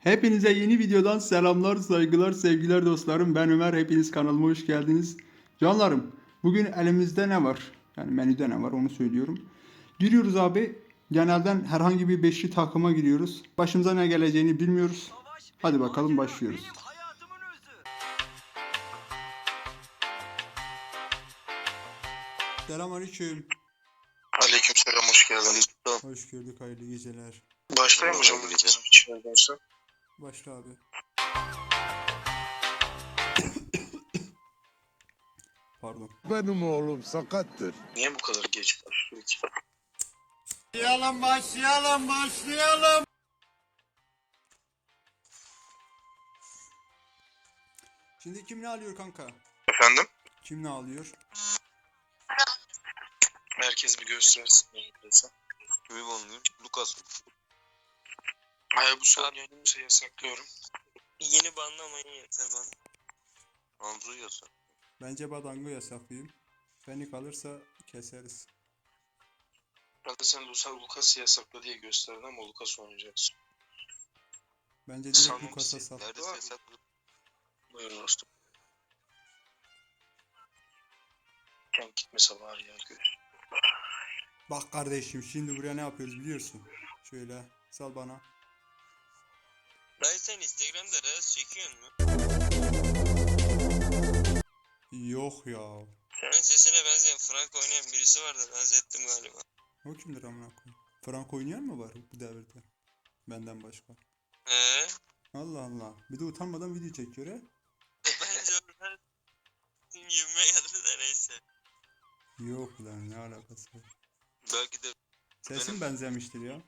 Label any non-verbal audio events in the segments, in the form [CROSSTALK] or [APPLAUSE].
Hepinize yeni videodan selamlar, saygılar, sevgiler dostlarım. Ben Ömer. Hepiniz kanalıma hoş geldiniz. Canlarım, bugün elimizde ne var? Yani menüde ne var onu söylüyorum. Giriyoruz abi. Genelden herhangi bir beşli takıma giriyoruz. Başımıza ne geleceğini bilmiyoruz. Hadi bakalım başlıyoruz. Selamünaleyküm. Aleykümselam hoş geldiniz. Hoş gördük, hayırlı geceler. Başlayayım hocam. İçeriden Başla abi. [COUGHS] Pardon. Benim oğlum sakattır. Niye bu kadar geç başlıyor ki? Başlayalım başlayalım başlayalım. Şimdi kim ne alıyor kanka? Efendim? Kim ne alıyor? Herkes bir göstersin. Kimi banlıyor? Lucas? Hayır bu son yayınımı yasaklıyorum. Yeni banlamayın yeter bana. Andrew yazar. Bence Badango yasaklayayım. Fenix alırsa keseriz. Ben de sen Lucas, Lucas'ı yasakla diye gösterdin ama Lucas oynayacaksın. Bence direkt Sanmam Lucas'a sal. Neredeyse yasak? Buyurun dostum. Ken gitmese var ya gör. Bak kardeşim şimdi buraya ne yapıyoruz biliyorsun. Şöyle sal bana. Dayı sen Instagram'da reels çekiyorsun mu? Yok ya. Senin sesine benzeyen Frank oynayan birisi var da benzettim galiba. O kimdir amına koyayım? Frank oynayan mı var bu devirde? Benden başka. Eee? Allah Allah. Bir de utanmadan video çekiyor he. Bence oradan yürüme geldi de neyse. Yok lan ne alakası var. Belki de Sesin benzemiştir ya.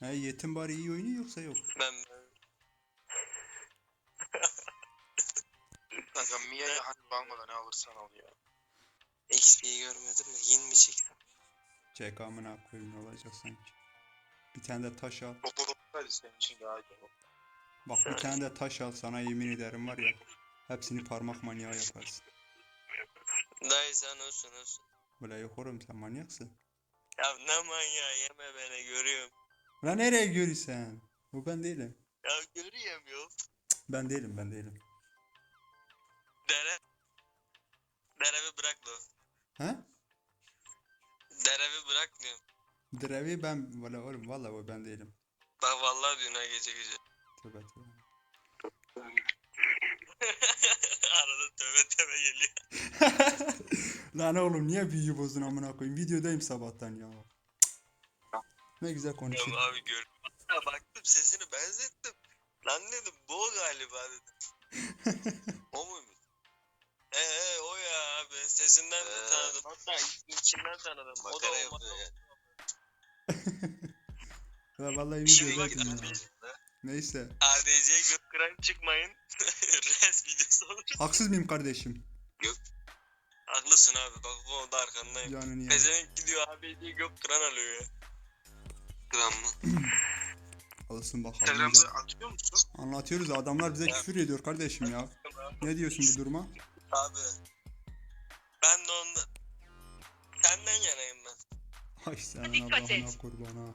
He yetim bari iyi oynuyor yoksa yok. ben Kanka Mia'yı hani almadan ne alırsan al ya. XP'yi görmedim de yeni mi çeksem? Çek amına koyayım olacak sanki. Bir tane de taş al. Kadar senin için daha iyi olur. Bak bir tane de taş al sana yemin ederim var ya. Hepsini parmak manyağı yaparsın. Dayı sen olsun olsun. Böyle yok oğlum sen manyaksın. Ya ne manyağı yeme beni görüyorum. Ulan nereye görürsen? Bu ben değilim. Ya görüyorum yok. Ben değilim ben değilim. Dere. Derevi bırak lo. He? Derevi bırak diyorum. Drevi ben valla oğlum valla o ben değilim. Bak vallahi diyorsun ha gece gece. Tövbe tövbe. [LAUGHS] Arada tövbe tövbe geliyor. [LAUGHS] Lan oğlum niye büyüyü bozdun amına koyayım? Videodayım sabahtan ya. Ne güzel Ya konuşuyor. abi gör. Ya baktım sesini benzettim. Lan dedim bu o galiba dedim. [LAUGHS] o muymuş? He he o ya abi. Sesinden de tanıdım. Hatta içinden tanıdım. O da Makara olmadı. yapıyor [LAUGHS] Ya vallahi Şimdi bak videodaydım ya. Neyse. ADC Gökkıran çıkmayın. [LAUGHS] Res videosu olur. Haksız mıyım kardeşim? Haklısın abi bak bu konuda arkandayım. Canını yerim. Pezevenk gidiyor ABC'yi Gökkıran alıyor ya. Kıran mı? [CLEARS THROAT] Alırsın bakalım. Telegram'da atıyor musun? Anlatıyoruz adamlar bize küfür ediyor kardeşim ya. Ne diyorsun bu duruma? Abi. Ben de onda. Senden yanayım ben. Ay sen Dikkat Allah'ına et. kurban ha.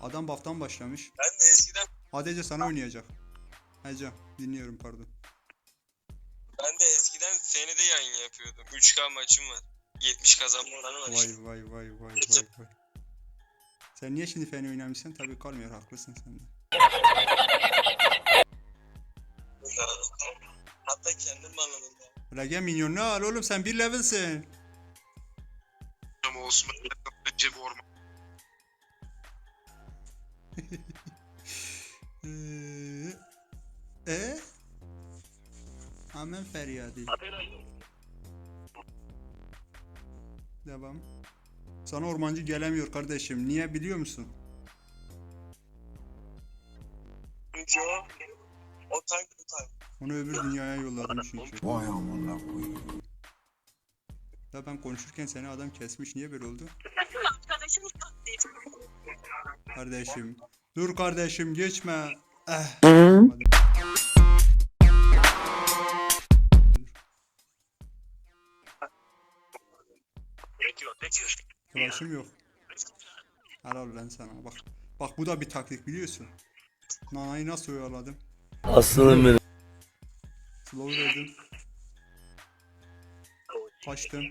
Adam baftan başlamış. Ben de eskiden ADC sana oynayacak. Hece dinliyorum pardon. ben de eskiden Feni'de yayın yapıyordum. 3K maçım var. 70 kazanma oranı var işte. Vay vay vay vay vay vay. Sen niye şimdi feni oynamışsın? Tabii kalmıyor haklısın sen de. Ya. Rege minyonunu al oğlum sen bir levelsin. Ama Osman önce bu orman. Eee? [LAUGHS] E? Amen feryadı. Devam. Sana ormancı gelemiyor kardeşim. Niye biliyor musun? Çünkü o o tank bu tank. Onu öbür dünyaya yolladım çünkü. Vay amına koyayım. Ya ben konuşurken seni adam kesmiş. Niye böyle oldu? Kardeşim. Dur kardeşim geçme. Eh. Flash'ım yok. Helal lan sana bak. Bak bu da bir taktik biliyorsun. Nana'yı nasıl oyaladım? Aslanım benim. Slow verdim. Kaçtım.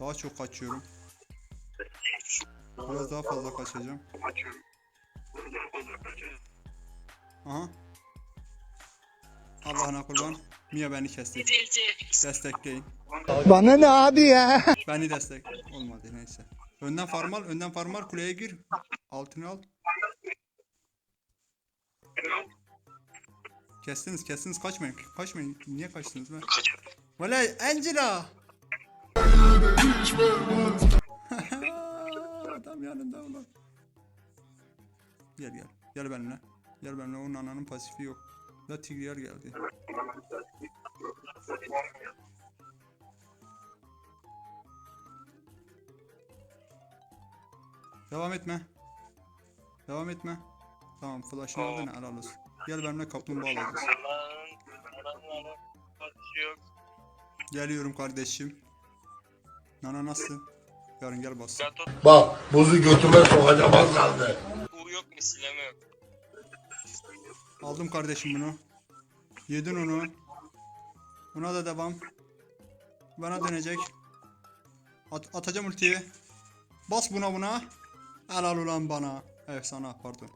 Daha çok kaçıyorum. Biraz daha fazla kaçacağım. Aha. Allah'ına kurban. Mia beni kesti. Destekleyin. Bana ne abi ya? Beni destek. Olmadı neyse. Önden farmal, önden farmal kuleye gir. Altını al. Kestiniz, kestiniz kaçmayın. Kaçmayın. Niye kaçtınız be? Valla Angela. [LAUGHS] Adam yanında ulan. Gel gel. Gel benimle. Gel benimle. Onun ananın pasifi yok. Da Tigreal geldi. Devam etme. Devam etme. Tamam flash'ını aldın helal olsun. Gel benimle kaplumbağa alacağız. Geliyorum kardeşim. Nana nasılsın? Yarın gel bas. Bak buzu götüme sokacağım az kaldı. U yok misileme yok. Aldım kardeşim bunu. Yedin onu. Buna da devam. Bana dönecek. At atacağım ultiyi. Bas buna buna. Helal ulan bana. Evet sana pardon.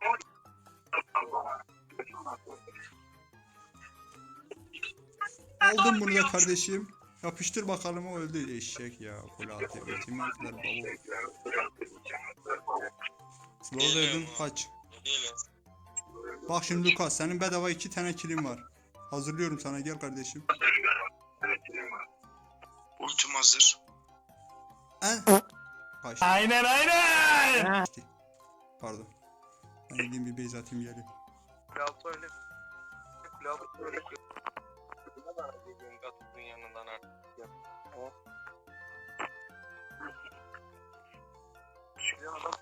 Aldım bunu da kardeşim. Yapıştır bakalım o öldü eşek ya. Kula atıyor. Ultimatler babo. Slow verdim kaç. Bak şimdi Lucas senin bedava iki tane kilim var. Hazırlıyorum sana gel kardeşim. Ultim hazır. En... Kaç. Aynen aynen. Pardon. Ben gideyim bir base atayım geri. Gato öyle. Gato öyle. Dediğin Gato'nun yanından artık. Ya. O. Şu adam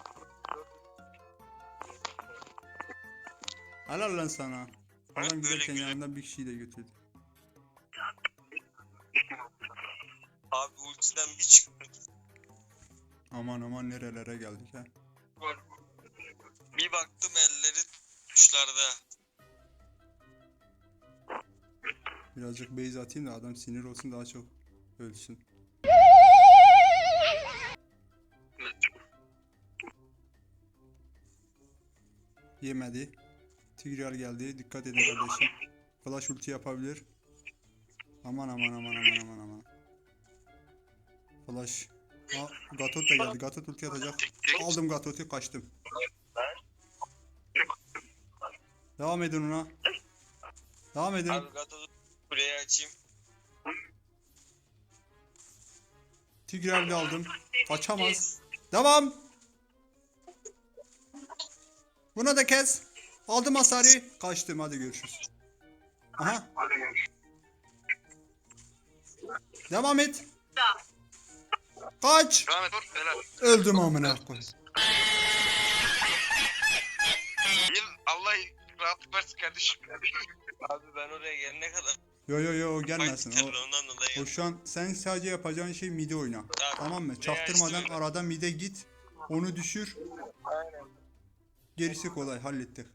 Helal lan sana. Böyle giderken güzel- yanında bir kişiyi de götürdü. Abi ultiden bir çıktı. Aman aman nerelere geldik ha. Bir baktım elleri tuşlarda. Birazcık base atayım da adam sinir olsun daha çok ölsün. Yemedi. Tigreal geldi. Dikkat edin kardeşim. Flash ulti yapabilir. Aman aman aman aman aman aman. Flash. Aa, Gatot da geldi. Gatot ulti atacak. Aldım Gatot'u kaçtım. Devam edin ona. Devam edin. Abi buraya açayım. Tigrel'i aldım. Kaçamaz. Devam. Buna da kes. Aldım hasarı. Kaçtım hadi görüşürüz. Aha. Devam et. Kaç. Devam et. Helal. Öldüm amına koyayım. Allah rahatlık versin kardeşim. Abi ben oraya gelene kadar Yo yo yo o gelmesin. O, ondan dolayı. o şu an sen sadece yapacağın şey mide oyna. Tamam. Tamam mı? Çaktırmadan işte- arada mide git. Onu düşür. Gerisi kolay hallettik.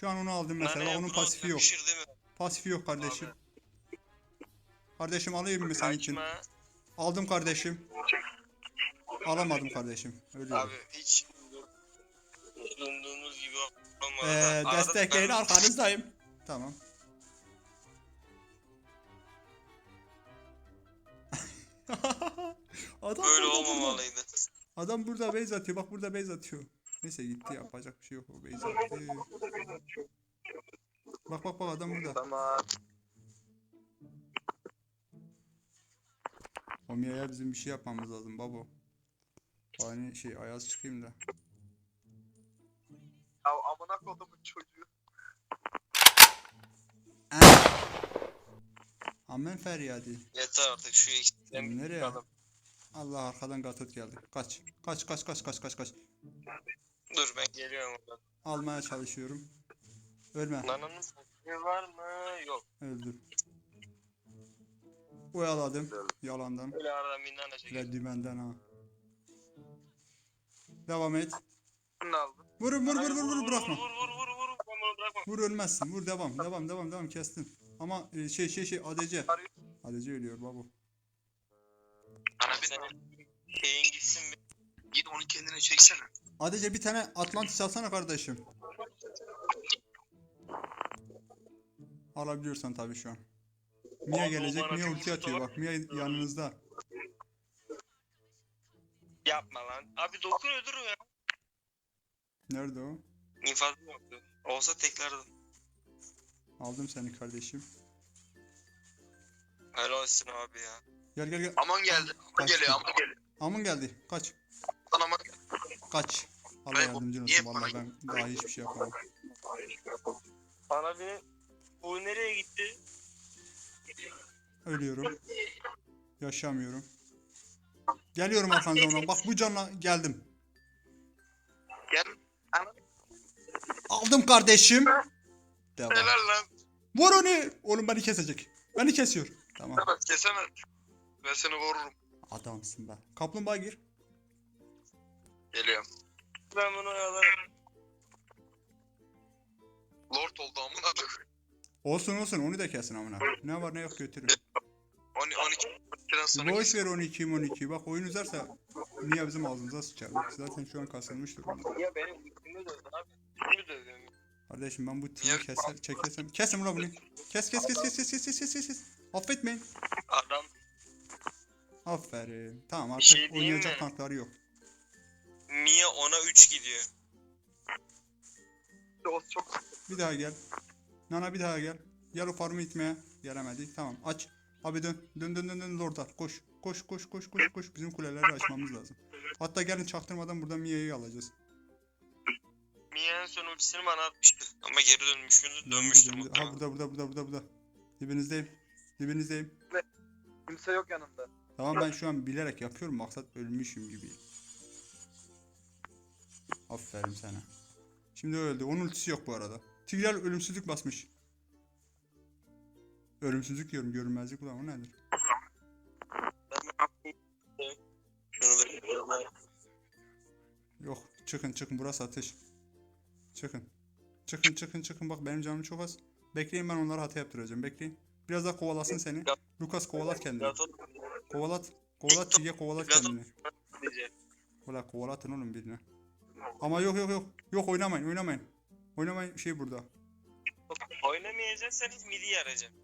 Şu an onu aldım mesela. Onun pasifi yok. Pasifi yok kardeşim. Kardeşim alayım mı senin için? Aldım kardeşim. Alamadım kardeşim. Öyle Abi hiç umduğumuz gibi olmadı. Ee. Arada destekleyin ben- arkanızdayım. Tamam. [LAUGHS] Adam Böyle burada, burada. olmamalıydı. Adam burada base atıyor. Bak burada base atıyor. Neyse gitti yapacak bir şey yok. O base attı. Bak bak bak adam burada. Tamam. Omia'ya bizim bir şey yapmamız lazım babo. Hani şey ayaz çıkayım da. Amına kodumun çocuğu. Amen feryadi. Yeter artık şu eksikten Nereye? çıkalım. Allah arkadan gatot geldi. Kaç. Kaç kaç kaç kaç kaç kaç. Dur ben geliyorum oradan. Almaya çalışıyorum. Ölme. Nana'nın fotoğrafı var mı? Yok. Öldüm. Oyaladım. Yalandan. Böyle arada minnan da çekiyor. Ve dümenden ha. Devam et. Bunu aldım. Vurun vur vur vur vur bırakma. Vur vur vur vur vur. Bırakmam. Vur ölmezsin. Vur devam. Devam devam devam kestin. Ama e, şey şey şey ADC. ADC ölüyor babu. Ana bir tane şeyin gitsin bir. Git onu kendine çeksene. ADC bir tane Atlantis alsana kardeşim. Alabiliyorsan tabii şu an. Mia gelecek. bana Mia ulti atıyor bak. Mia yanınızda. Yapma lan. Abi dokun öldürür ya. Nerede o? İnfaz mı yaptı? Olsa teklerdim. Aldım seni kardeşim. Helal olsun abi ya. Gel gel gel. Aman geldi. Aman Kaçtı. geliyor aman geliyor. Amın geldi. Kaç. Lan aman Kaç. Allah Ben- yardımcın niye olsun. Vallahi ben daha hiçbir şey yapamam. Bana bir bu nereye gitti? Ölüyorum. Yaşamıyorum. Geliyorum arkanıza ondan. Bak bu canla geldim. Kardeşim. Devam. Helal lan. Vur onu. Oğlum beni kesecek. Beni kesiyor. Tamam. Evet kesemez. Ben seni korurum. Adamsın be. Kaplumbağa gir. Geliyorum. Ben bunu oyalarım. Lord oldu amına koyayım. Olsun olsun onu da kesin amına. Ne var ne yok götürün. 12 12 12'den sonra Boş ver 12 12. Bak oyun uzarsa niye bizim ağzımıza sıçar. Zaten şu an kasılmış durumda. Ya benim Kardeşim ben bu timi keser çekersem. Kesin ulan bunu. Kes kes kes kes kes kes kes kes kes. Affetmeyin. Adam Aferin. Tamam artık şey oynayacak mi? tankları yok. Mia ona 3 gidiyor. çok Bir daha gel. Nana bir daha gel. Gel o farmı itmeye. Gelemedi. Tamam aç. Abi dön. Dön dön dön dön Lord'a. Koş. Koş koş koş koş koş. Bizim kuleleri açmamız lazım. Hatta gelin çaktırmadan buradan Mia'yı alacağız. En son ultisini bana atmıştı. Ama geri dönmüş müdür? Dönmüştür Ha muhtemelen. burada burada burada burada burada. Dibinizdeyim. Dibinizdeyim. Kimse yok yanımda. Tamam ben şu an bilerek yapıyorum. Maksat ölmüşüm gibi. Aferin sana. Şimdi öldü. Onun ultisi yok bu arada. Tigreal ölümsüzlük basmış. Ölümsüzlük diyorum. Görünmezlik ulan o nedir? Yok. Çıkın çıkın. Burası ateş. Çıkın. Çıkın çıkın çıkın. Bak benim canım çok az. Bekleyin ben onlara hata yaptıracağım. Bekleyin. Biraz daha kovalasın seni. Lucas kovalat kendini. Kovalat. Kovalat Tige kovalat kendini. Ulan kovalatın oğlum birine. Ama yok yok yok. Yok oynamayın oynamayın. Oynamayın şey burada. Oynamayacaksanız midi yarayacağım.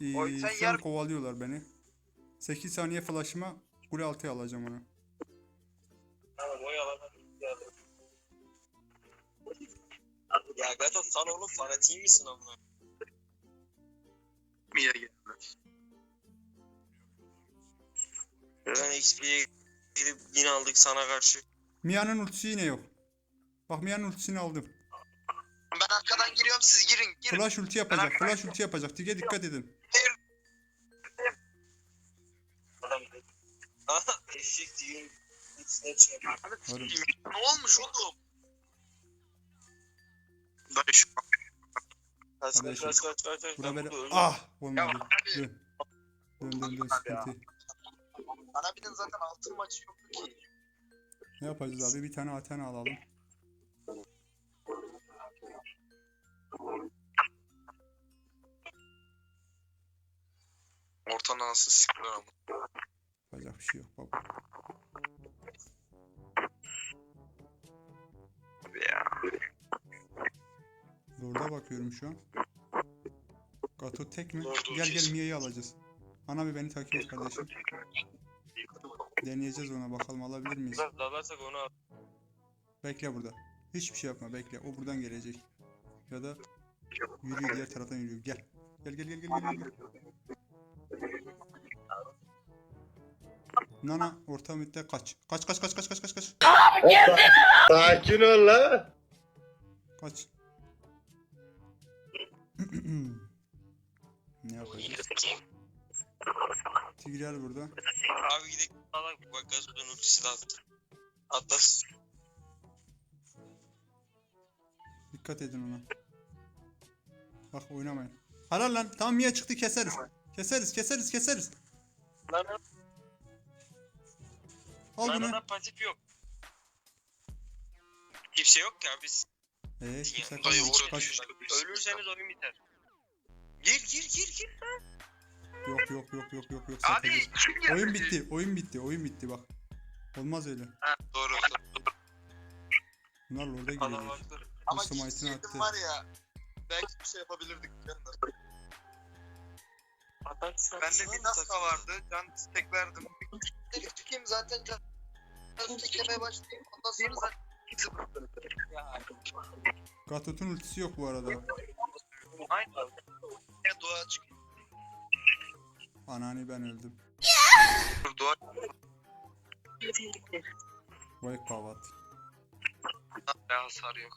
Ee, Oy, sen şu an yer- kovalıyorlar beni. 8 saniye flash'ıma kule altıya alacağım onu. Tamam o yalan. Ya Gato sen oğlum fanatiği misin amma? Mia geldi. Ben XP'ye gidip yine aldık sana karşı. Mia'nın ultisi yine yok. Bak Mia'nın ultisini aldım. Ben arkadan giriyorum siz girin girin. Flash ulti yapacak. Flash ulti yapacak. Tige dikkat edin. Eşek düğün içine. Oğlum, Ne olmuş oğlum? Dayı şu Kaç kaç kaç kaç kaç kaç. Bura böyle ah olmadı. Dön. Dön dön dön sıkıntı. Arabinin zaten altın maçı yoktu ki. Ne yapacağız abi? Bir tane Athena alalım. Orta nasıl sikler ama. Yapacak bir şey yok baba. Abi ya. Lord'a bakıyorum şu an. Gato tek mi? Gel gel. Mia'yı alacağız. Ana bir beni takip et kardeşim. Deneyeceğiz ona bakalım alabilir miyiz? Dalarsak onu al. Bekle burada. Hiçbir şey yapma bekle. O buradan gelecek. Ya da yürüyor diğer taraftan yürüyor. Gel. Gel gel gel gel gel. gel. Nana orta midde kaç. Kaç kaç kaç kaç kaç kaç kaç. Sakin ol la. Kaç. Ne yapacağız? Tigreal burada. Abi gidelim alak bak Gazo'dan ultisi de attı. Atlas. Dikkat edin ona. Bak oynamayın. Helal lan. Tamam Mia çıktı keseriz. Keseriz keseriz keseriz. Lan Al lan bunu. lan pasif yok. şey yok ki abi. Eee kimse Dayı kalmadı. orada Kaç. Ölürseniz oyun biter. Gir gir gir gir. Yok yok yok yok yok yok. Abi sakın. kim geldi? Oyun bitti. Oyun bitti. Oyun bitti bak. Olmaz öyle. Doğru. Bunlar orada Adam giriyor. haklı. Ama Smite'ini gitseydim attı. var ya. Belki bir şey yapabilirdik. Bende bir Naska vardı. Can istek verdim. Çıkayım zaten can. Can teklemeye başlayayım. Ondan sonra zaten Gatot'un ultisi yok bu arada. Aynen. ya çık. Anani ben öldüm. Dur. Vay kavat. Ya hasar yok.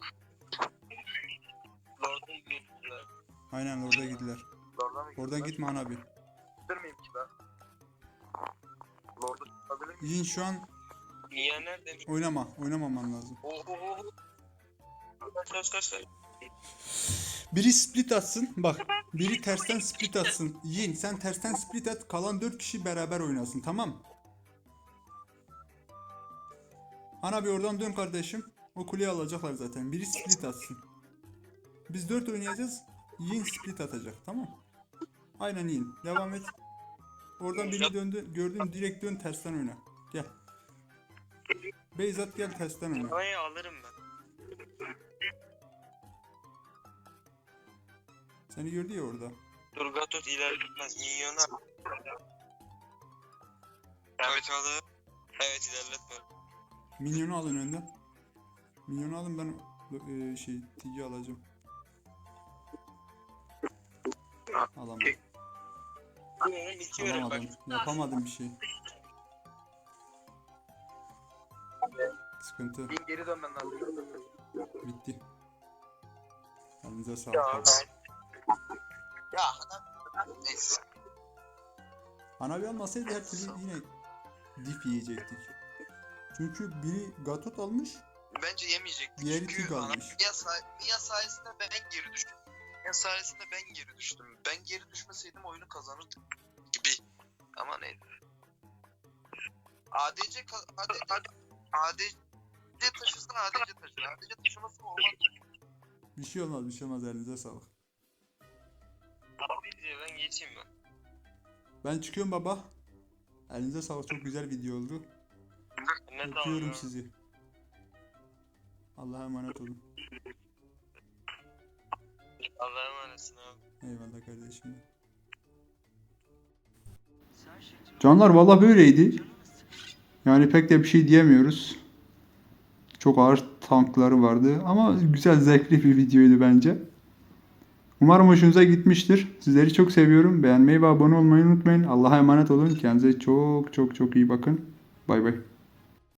Lord'un girdiler. Aynen orada gidiler. Lord'a mı Oradan gitme abi. Gider miyim ki ben? Lord'a çıkabilir miyim? Yin şu an Niye nerede? oynama. Oynamaman lazım. Oho. Kaç kaç kaç kaç. Biri split atsın. Bak. Biri tersten split atsın. Yin sen tersten split at. Kalan 4 kişi beraber oynasın. Tamam. Ana bir oradan dön kardeşim. O kuleyi alacaklar zaten. Biri split atsın. Biz 4 oynayacağız. Yin split atacak. Tamam. Aynen Yin. Devam et. Oradan birini döndü. Gördün direkt dön tersten oyna. Gel. Beyzat gel tersten oyna. Parayı alırım ben. Seni gördü ya orada. Dur Gatot ilerletmez. Minyonu al. Evet alır. Evet ilerletme. Minyonu alın önden. Minyonu alın ben e, şey tigi alacağım. Alamadım. Bitiyorum bak. Alamadım. Yapamadım bir şey. Sıkıntı. Geri dönmen lazım. Bitti. Elinize sağlık. Ya, adam. Neyse. Hanabi almasaydı her türlü yine dip yiyecektik. Çünkü biri Gatot almış, Bence yemeyecektik. diğeri Çünkü almış. Mia, say Mia sayesinde ben geri düştüm. Mia sayesinde ben geri düştüm. Ben geri düşmeseydim oyunu kazanırdım gibi. Ama neyse. ADC ADC ADC taşısın ADC taşır. ADC taşıması olmaz. Bir şey olmaz, bir şey olmaz. Elinize sağlık. Ben geçeyim ben. Ben çıkıyorum baba. Elinize sağlık. Çok güzel video oldu. Ne Öpüyorum sizi. Allah'a emanet olun. Allah'a emanetsin abi. Eyvallah kardeşim. Canlar valla böyleydi. Yani pek de bir şey diyemiyoruz. Çok ağır tankları vardı ama güzel zevkli bir videoydu bence. Umarım hoşunuza gitmiştir. Sizleri çok seviyorum. Beğenmeyi ve abone olmayı unutmayın. Allah'a emanet olun. Kendinize çok çok çok iyi bakın. Bay bay.